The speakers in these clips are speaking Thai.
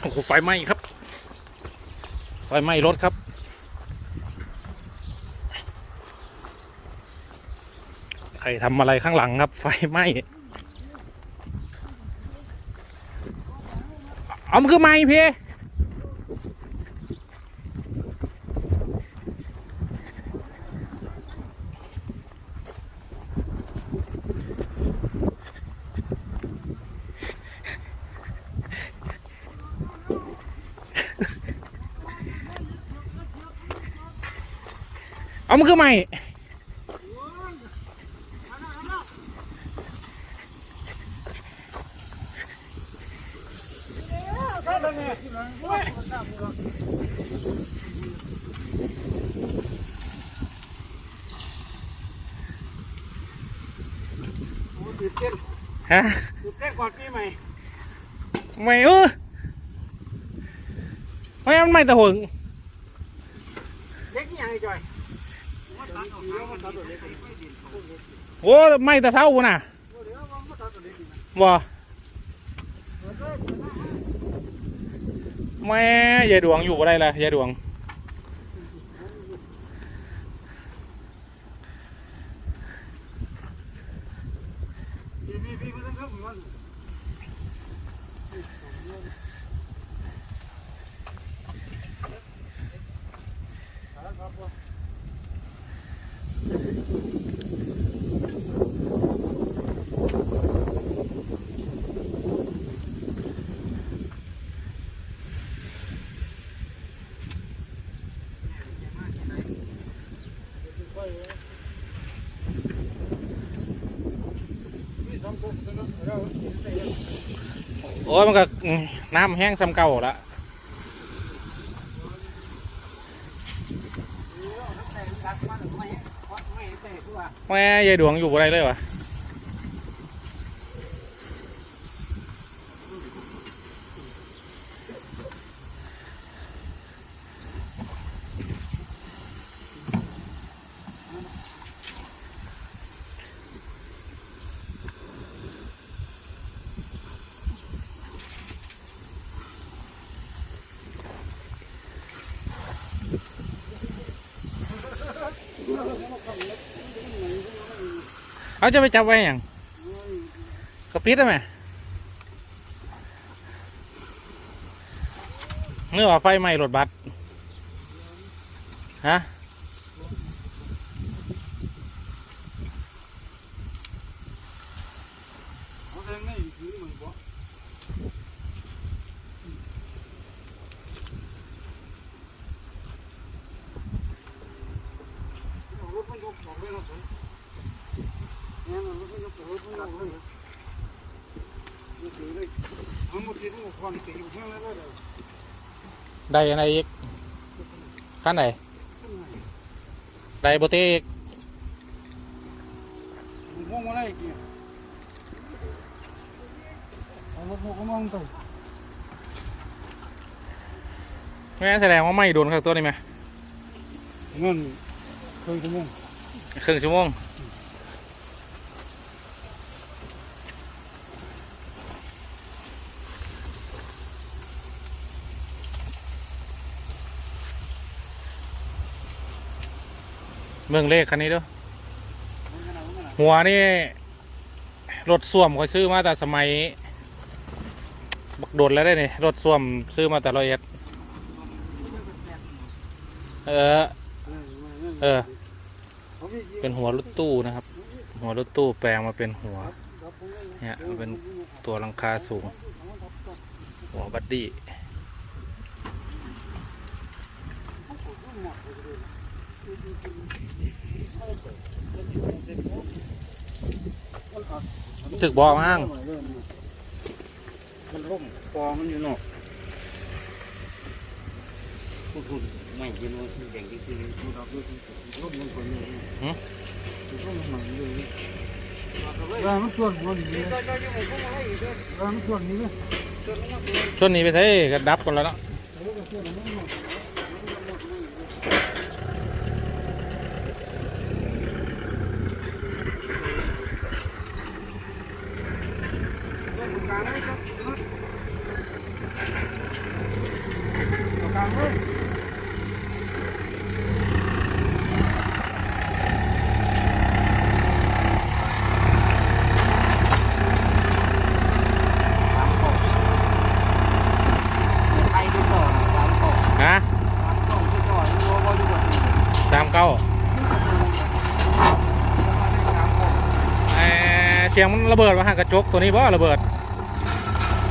โอ้โหไฟไหม้ครับ ไฟไหม้รถครับ ใครทำอะไรข้างหลังครับ ไฟไหม้เอามันคือไม้พี่ มันคือไหม้ตื่นเต้นฮะตื่นเต้นก่อนปีใหม่ไม่เออไม่มันไม่ตะหงเด็กนี่ยังไงจอย โอ้ไม่ตะเศร้าพุ่นน่ะเดี๋ยวมาตัดตัวเล็กนี่นะบ่แม่ยายดวงอยู่บ่ได้ละยายดวงพี่พี่พี่มันต้องมัน โอ้ยมันก็น้ำแห้งซ้ำเก่าละ แต่ตัดมันไม่ไม่แต่คือว่า แม่ยายดวงอยู่บ่ได้เลยวะ เอาจะไปจับไว้อย่างกระปิดได้ไหมเนื้อว่าไฟไหม้รถบัสฮะเอาแรงนี่ถือเหมือนบ่รถมันยกสองเลยนะผมเนี่ยรถมันยกสองรถมันยกเลยยกเลยเอาหมดที่ทุกคนตีอยู่ข้างแล้วเลย ได้อะไรอีกขั้นไหนได้โบตีอีกมองอะไรกี่เอารถพวกมองตัวแม่แสดงว่าไม่โดนกับตัวนี้ไหมเงินเคยชั่วโมงครึ่งชั่วโมง เมืองเลขคันนี้เด้วยหัวนี่รถส้วมคอยซื้อมาแต่สมัย บักโดดแล้วได้นี่รถส้วมซื้อมาแต่ร้อยเอ็ดเออ เออ เป็นหัวรถตู้นะครับ หัวรถตู้แปลงมาเป็นหัว เนี่ยมันเป็นตัวหลังคาสูง หัวบัดดี้ ถึกบอกมั้งมันร่มฟองมันอยู่นอกพูดพูดไม่ยินว่าเด็กที่คือพูดเราพูดร่มมันคนนี้ร่มมันอยู่ร้านมันส่วนมันอยู่ร้านมันส่วนนี้เลยช่วงนี้ไปใช้กระดับกันแล้วเนาะางเลยสามกล่องไอ้ที่ก่อนสามกล่อง ฮะ สามกล่องที่ก่อนนี่ว่าว่าอยู่บน นี้สามเก้าสามกล่องเอ่อเสียงมันระเบิดวะฮะกระจกตัวนี้บ่ระเบิด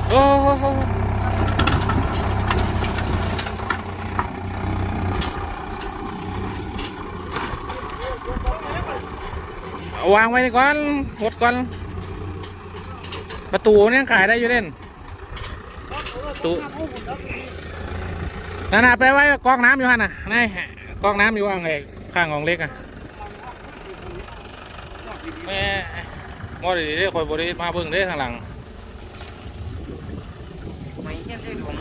โอ้วางไว้ก่อนหดก่อน ประตูเนี่ยขายได้อยู่เล่นตูนั่นน่ะไปไว้กองน้ำอยู่ฮะน่ะนี่กองน้ำอยู่อ่างไอ้ข้างของเล็กอะแม่มอดีเด้คอยบริมาเบิ่งเด้ข้างหลัง เงี้ยได้ของ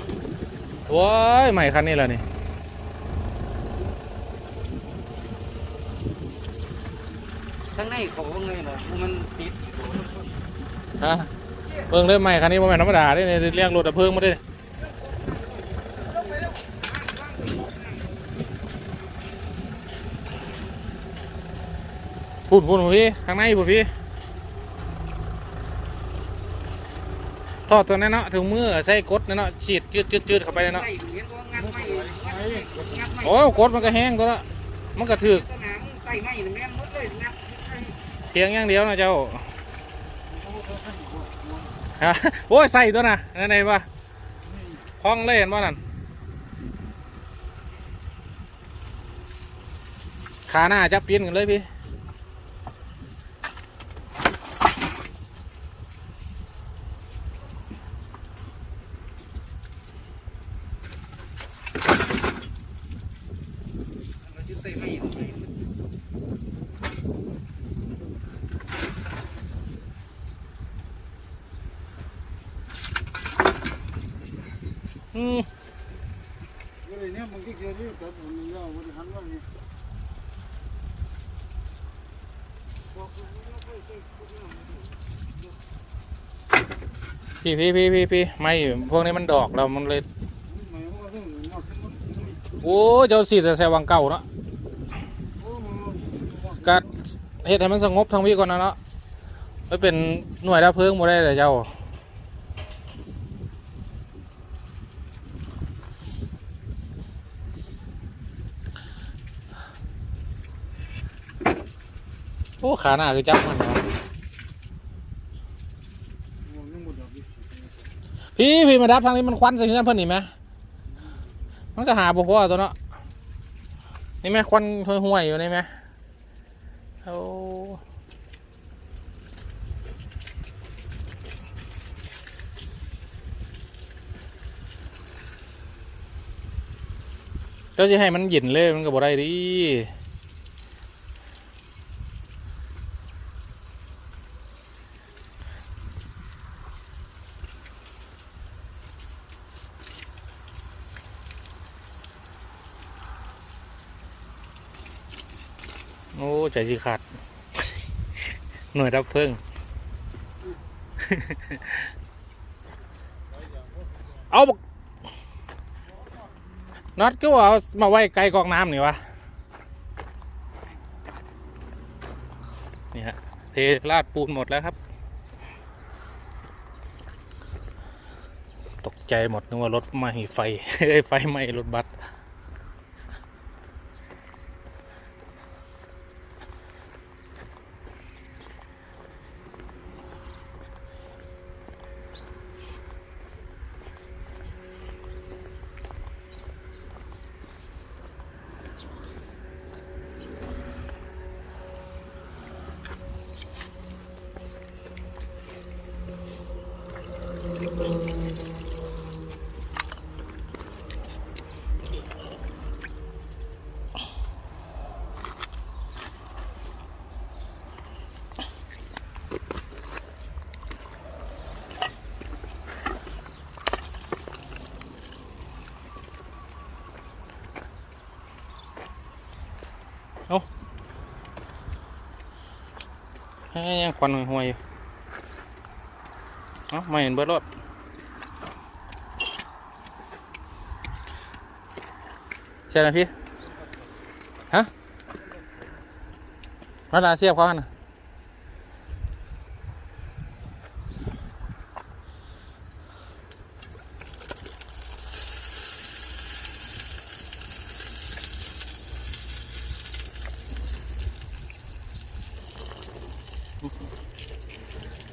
โว้ยใหม่คันนี้แหละนี่ข้างในเขาว่าไงล่ะมันติดฮะเบิ่งเด้อใหม่คันนี้บ่แม่นธรรมดาเด้เนี่ยเรียกรถดับเพลิงมาเด้พูดพูดพี่ข้างในพูดพี่ ทอดตัวนั้นเนาะถึงมือใส่กดนั่นเนาะฉีดจืดจืดจืดเข้าไปเนาะเหรียญก็งัดไม่งัดไม่งัดไม่โอ้กดมันก็แห้งตัวละมันก็ถึกเลยงัดเพียงอย่างเดียวนะเจ้าฮะโอ้ยใส่ตัวน่ะนั่นไงวะคล้องเลยเห็นป่ะนั่นขาหน้าจะปีนกันเลยพี่ ใส่ไม่ อืม เลยเนี่ยมันก็เกี่ยวกับมันยาวมันหันว่ พี่พี่พี่พี่พี่ไม่พวกนี้มันดอกแล้วมันเลยโอ้เจ้าสีแต่แซวังเก่าเนาะกัดเหตุให้มันสงบทั้งพี่ก่อนนะเนาะไม่เป็นหน่วยดับเพลิงบ่ได้เลยเจ้า อ้ขาหน้าคือจับมันเนาะยังหมดดอกพี่พี่มาดับทางนี้มันควันใส่เงื่อนเพิ่นนี่ไหมมันก็หาบ่พอตัวเนาะนี่ไหมควันห่วยๆอยู่นี่ไหมโอ้เจ้าจะให้มันหยินเลยมันก็บ่ได้ดิ ใจสิขาด หน่วยดับเพลิงเอาบกน็อตก็เอามาไว้ไกลกองน้ำนี่วะ นี่ฮะ เทราดปูนหมดแล้วครับ ตกใจหมดนึกว่ารถไหม้ไฟ ไฟไหม้รถบัส ยยังควันห่วยอยู่เอ้าไม่เห็นเบิดรถช่ไหมพี่ ฮะมาลาเสียบเขาหันน่ะ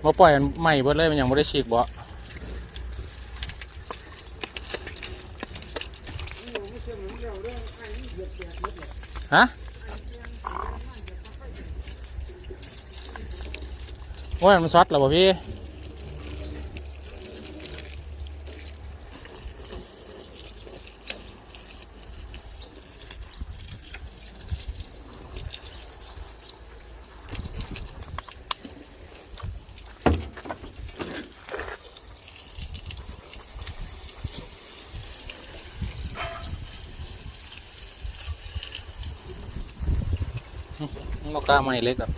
มาปล่อยมันใหม่เบิดเลยมันยังไม่ได้ฉีกบ่ฮะว่ามันซัดเหรอบ่พี่ มอกล้าไม่เล็กอะ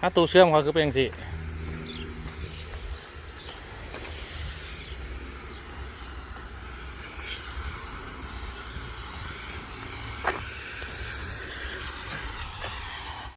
ถ้าตู้เชื่อมเขาคือเป็นอย่างสิ